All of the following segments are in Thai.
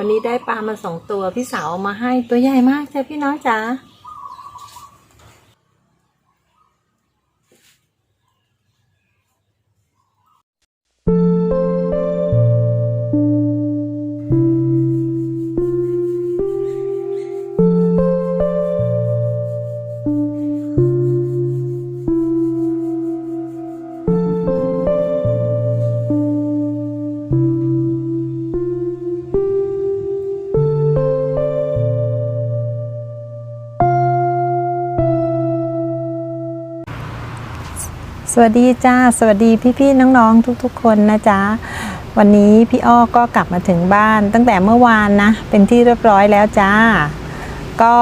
วันนี้ได้ปลามาสองตัวพี่สาวเอามาให้ตัวใหญ่มากจ้ะพี่น้องจ๋า สวัสดีจ้า สวัสดีพี่ๆน้องๆทุกๆ คนนะจ๊ะวันนี้พี่อ้อก็กลับมาถึงบ้านตั้งแต่เมื่อวานนะ เป็นที่เรียบร้อยแล้วจ้า ก็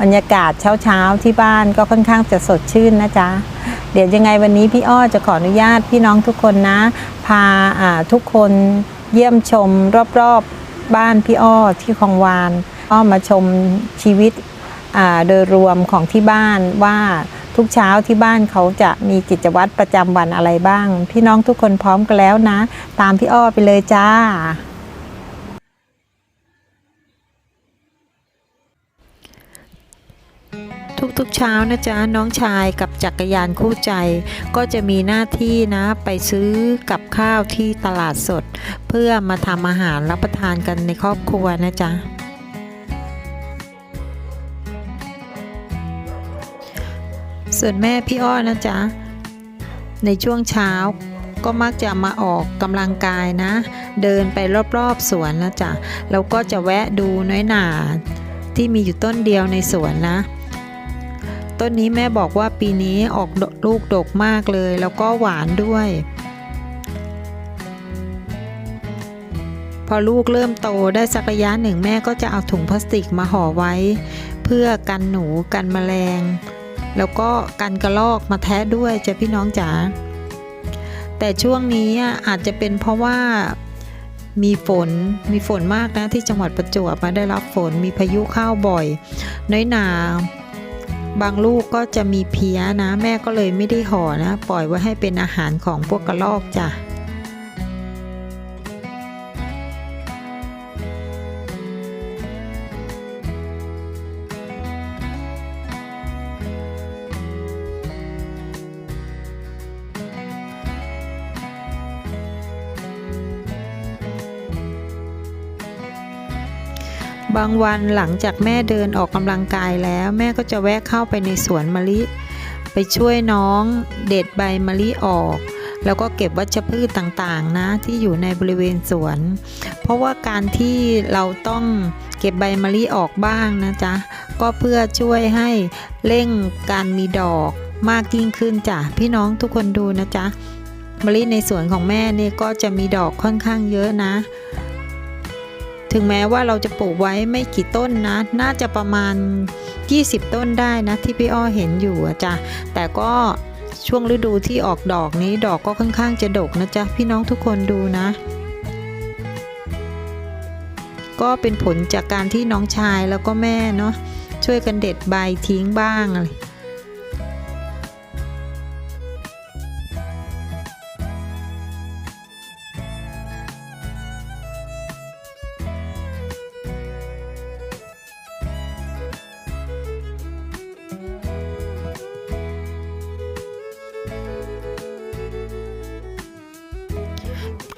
บรรยากาศเช้าๆที่บ้านก็ค่อนข้างจะสดชื่นนะจ๊ะเดี๋ยวยังไงวันนี้พี่อ้อจะขออนุญาตพี่น้องทุกคนนะ พาทุกคนเยี่ยมชมรอบๆบ้านพี่อ้อที่คลองวานอ้อมาชมชีวิตโดยรวมของที่บ้านว่า ทุกเช้าที่บ้านเขาจะมีกิจวัตรประจำวันอะไรบ้าง พี่น้องทุกคนพร้อมกันแล้วนะ ตามพี่อ้อไปเลยจ้า ทุกๆเช้านะจ๊ะน้องชายกับจักรยานคู่ใจ ก็จะมีหน้าที่นะไปซื้อกับข้าวที่ตลาดสด เพื่อมาทำอาหารรับประทานกันในครอบครัวนะจ๊ะ ส่วนแม่พี่อ้อนะจ๊ะ ในช่วงเช้าก็มักจะมาออกกำลังกายนะ เดินไปรอบๆสวนนะจ๊ะแล้วก็จะแวะดูน้อยหนาที่มีอยู่ต้นเดียวในสวนนะ ต้นนี้แม่บอกว่าปีนี้ออกลูกดกมากเลย แล้วก็หวานด้วย พอลูกเริ่มโตได้สักระยะหนึ่งแม่ก็จะเอาถุงพลาสติกมาห่อไว้ เพื่อกันหนูกันแมลง แล้วก็กันกระลอกมาแทะด้วยจ้ะพี่น้องจ๋าแต่ช่วงนี้อะอาจจะเป็นเพราะว่ามีฝนมีฝนมากนะที่จังหวัดประจวบมาได้รับฝนมีพายุเข้าบ่อย น้อยหนาบางลูกก็จะมีเพี้ยนะ แม่ก็เลยไม่ได้ห่อนะ ปล่อยไว้ให้เป็นอาหารของพวกกระลอกจ้ะ บางวันหลังจากแม่เดินออกกำลังกายแล้ว แม่ก็จะแวะเข้าไปในสวนมะลิ ไปช่วยน้องเด็ดใบมะลิออก แล้วก็เก็บวัชพืชต่างๆนะที่อยู่ในบริเวณสวน เพราะว่าการที่เราต้องเก็บใบมะลิออกบ้างนะจ๊ะก็เพื่อช่วยให้เร่งการมีดอกมากยิ่งขึ้นจ้ะพี่น้องทุกคนดูนะจ๊ะมะลิในสวนของแม่เนี่ก็จะมีดอกค่อนข้างเยอะนะ ถึงแม้ว่าเราจะปลูกไว้ไม่กี่ต้นนะ น่าจะประมาณ 20 ต้นได้นะ ที่พี่อ้อเห็นอยู่จ้ะแต่ก็ช่วงฤดูที่ออกดอกนี้ดอกก็ค่อนข้างจะดกนะจ๊ะพี่น้องทุกคนดูนะ ก็เป็นผลจากการที่น้องชายแล้วก็แม่เนาะช่วยกันเด็ดใบทิ้งบ้างอะไร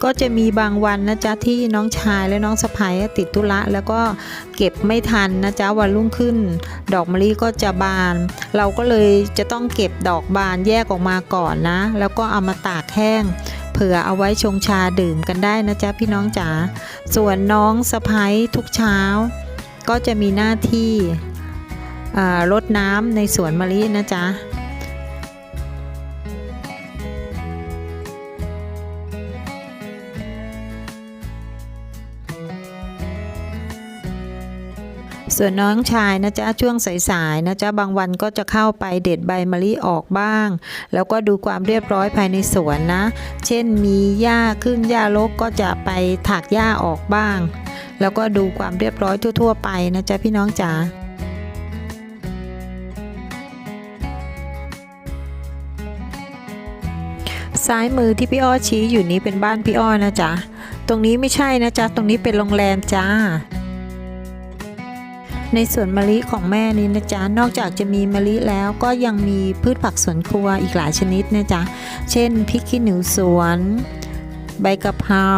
ก็จะมีบางวันนะจ๊ะที่น้องชายและน้องสะพ้ายติดธุระแล้วก็เก็บไม่ทันนะจ๊ะวันรุ่งขึ้น ดอกมะลิก็จะบาน เราก็เลยจะต้องเก็บดอกบานแยกออกมาก่อนนะ แล้วก็เอามาตากแห้งเผื่อเอาไว้ชงชาดื่มกันได้นะจ๊ะพี่น้องจ๋าส่วนน้องสะพ้ายทุกเช้า ก็จะมีหน้าที่รดน้ำในสวนมะลินะจ๊ะ ส่วนน้องชายนะจ๊ะช่วงสายๆนะจ๊ะบางวันก็จะเข้าไปเด็ดใบมะลิออกบ้าง แล้วก็ดูความเรียบร้อยภายในสวนนะ เช่นมีหญ้าขึ้นหญ้ารกก็จะไปถากหญ้าออกบ้าง แล้วก็ดูความเรียบร้อยทั่ว ๆ ไปนะจ๊ะพี่น้องจ๋าซ้ายมือที่พี่อ้อชี้อยู่นี้เป็นบ้านพี่อ้อนะจ๊ะ ตรงนี้ไม่ใช่นะจ๊ะ ตรงนี้เป็นโรงแรมจ้า ในสวนมะลิของแม่นี้นะจ๊ะ นอกจากจะมีมะลิแล้วก็ยังมีพืชผักสวนครัวอีกหลายชนิดนะจ๊ะ เช่นพริกขี้หนูสวน ใบกะเพรา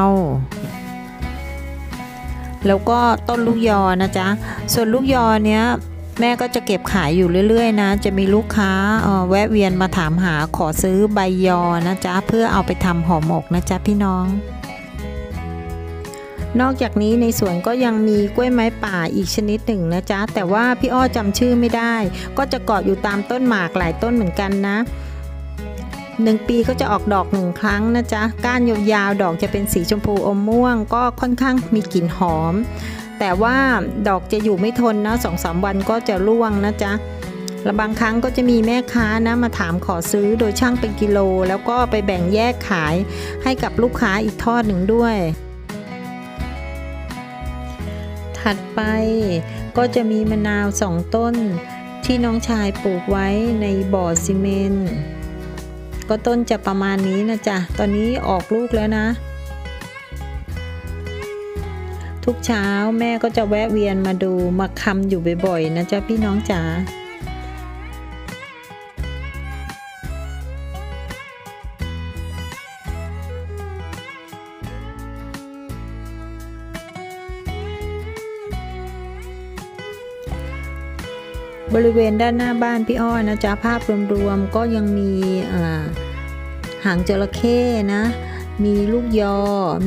แล้วก็ต้นลูกยอนะจ๊ะ ส่วนลูกยอเนี้ยแม่ก็จะเก็บขายอยู่เรื่อยๆนะ จะมีลูกค้าออแวะเวียนมาถามหาขอซื้อใบยอนะจ๊ะ เพื่อเอาไปทำห่อหมกนะจ๊ะพี่น้อง นอกจากนี้ในสวนก็ยังมีกล้วยไม้ป่าอีกชนิดหนึ่งนะจ๊ะ แต่ว่าพี่อ้อจำชื่อไม่ได้ ก็จะเกาะอยู่ตามต้นหมากหลายต้นเหมือนกันนะหนึ่งปีก็จะออกดอกหนึ่งครั้งนะจ๊ะ ก้านยาวๆ ดอกจะเป็นสีชมพูอมม่วง ก็ค่อนข้างมีกลิ่นหอม แต่ว่าดอกจะอยู่ไม่ทนนะสองสามวันก็จะร่วงนะจ๊ะและบางครั้งก็จะมีแม่ค้านะมาถามขอซื้อโดยช่างเป็นกิโล แล้วก็ไปแบ่งแยกขายให้กับลูกค้าอีกทอดหนึ่งด้วย ถัดไปก็จะมีมะนาวสองต้น ที่น้องชายปลูกไว้ในบ่อซีเมนต์ก็ต้นจะประมาณนี้นะจ๊ะ ตอนนี้ออกลูกแล้วนะ ทุกเช้าแม่ก็จะแวะเวียนมาดูมาคำอยู่บ่อยๆนะจ๊ะพี่น้องจ๋า บริเวณด้านหน้าบ้านพี่อ้อยนะจ๊ะภาพรวมๆก็ยังมีหางจระเข้นะ มีลูกยอ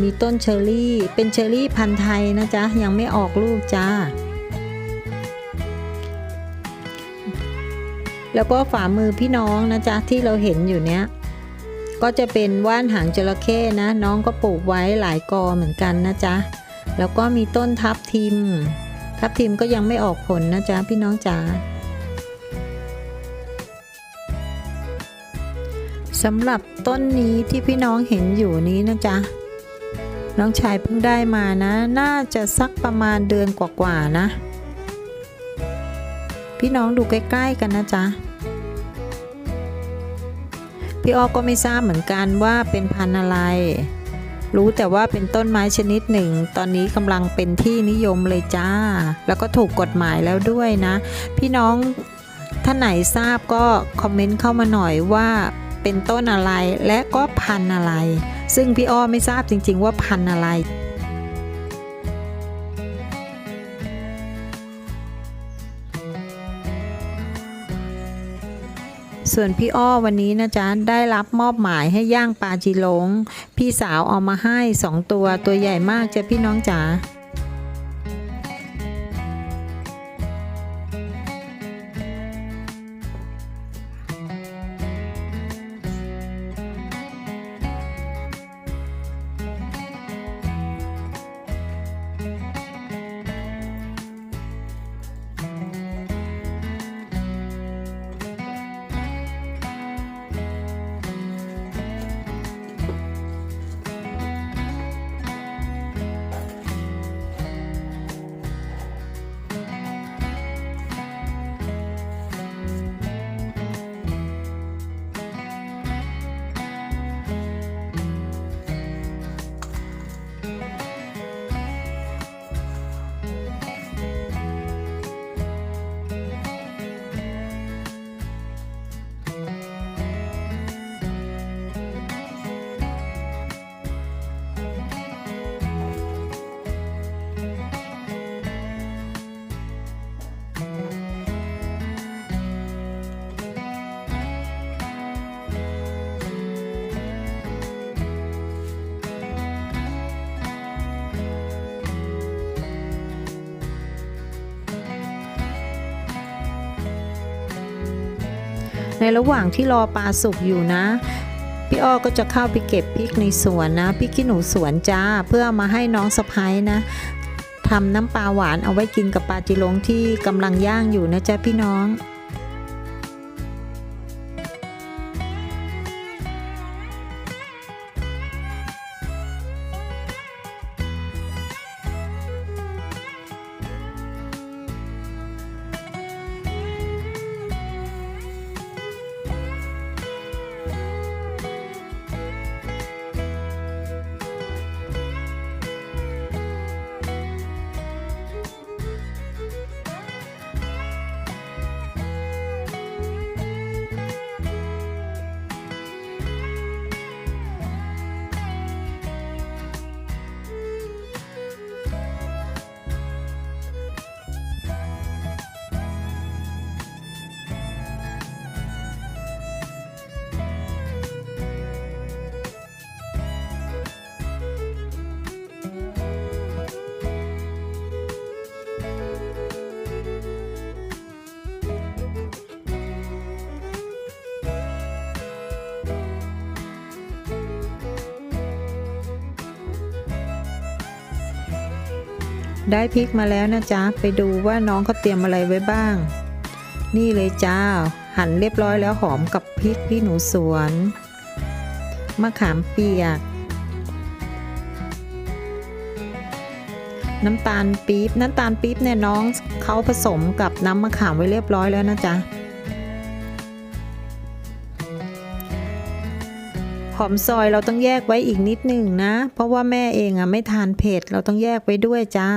มีต้นเชอร์รี่ เป็นเชอร์รี่พันธุ์ไทยนะจ๊ะยังไม่ออกลูกจ้าแล้วก็ฝ่ามือพี่น้องนะจ๊ะที่เราเห็นอยู่เนี้ยก็จะเป็นว่านหางจระเข้นะ น้องก็ปลูกไว้หลายกอเหมือนกันนะจ๊ะแล้วก็มีต้นทับทิม ทับทิมก็ยังไม่ออกผลนะจ๊ะพี่น้องจ๋า สำหรับต้นนี้ที่พี่น้องเห็นอยู่นี้นะจ๊ะ น้องชายเพิ่งได้มานะ น่าจะสักประมาณเดือนกว่าๆนะ พี่น้องดูใกล้ๆกันนะจ๊ะ พี่ออก็ไม่ทราบเหมือนกันว่าเป็นพันธุ์อะไร รู้แต่ว่าเป็นต้นไม้ชนิดหนึ่ง ตอนนี้กำลังเป็นที่นิยมเลยจ้า แล้วก็ถูกกฎหมายแล้วด้วยนะ พี่น้องท่านไหนทราบก็คอมเมนต์เข้ามาหน่อยว่า เป็นต้นอะไรและก็พันอะไร ซึ่งพี่อ้อไม่ทราบจริง ๆ ว่าพันอะไรส่วนพี่อ้อวันนี้นะจ๊ะได้รับมอบหมายให้ย่างปลาจีหลง พี่สาวเอามาให้สองตัวตัวใหญ่มากจ้ะพี่น้องจ๋า ในระหว่างที่รอปลาสุกอยู่นะพี่อ้อก็จะเข้าไปเก็บพริกในสวนนะพริกขี้หนูสวนจ้าเพื่อมาให้น้องสะพ้ายนะทำน้ำปลาหวานเอาไว้กินกับปลาจิลงที่กำลังย่างอยู่นะจ๊ะพี่น้อง ได้พริกมาแล้วนะจ๊ะ ไปดูว่าน้องเขาเตรียมอะไรไว้บ้าง นี่เลยจ้า หั่นเรียบร้อยแล้วหอมกับพริกที่หนูสวน มะขามเปียก น้ำตาลปี๊บ น้ำตาลปี๊บเนี่ยน้องเขาผสมกับน้ำมะขามไว้เรียบร้อยแล้วนะจ๊ะ หอมซอยเราต้องแยกไว้อีกนิดหนึ่งนะ เพราะว่าแม่เองอะไม่ทานเผ็ดเราต้องแยกไว้ด้วยจ้า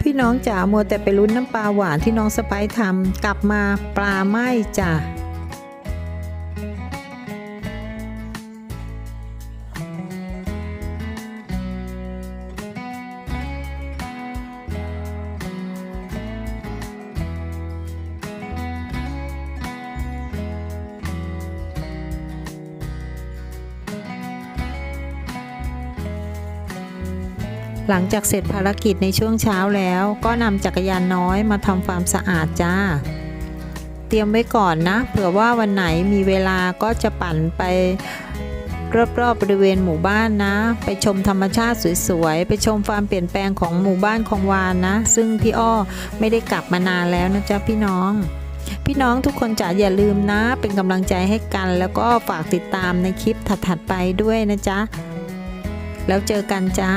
พี่น้องจ๋ามัวแต่ไปลุ้นน้ำปลาหวานที่น้องสไปซ์ทำกลับมาปลาไหมจ้ะ หลังจากเสร็จภารกิจในช่วงเช้าแล้ว ก็นำจักรยานน้อยมาทำความสะอาดจ้า เตรียมไว้ก่อนนะ เผื่อว่าวันไหนมีเวลาก็จะปั่นไปรอบๆบริเวณหมู่บ้านนะ ไปชมธรรมชาติสวยๆ ไปชมความเปลี่ยนแปลงของหมู่บ้านของวานนะ ซึ่งพี่อ้อไม่ได้กลับมานานแล้วนะจ๊ะพี่น้อง พี่น้องทุกคนจ๋าอย่าลืมนะ เป็นกำลังใจให้กัน แล้วก็ฝากติดตามในคลิปถัดๆไปด้วยนะจ๊ะ แล้วเจอกันจ้า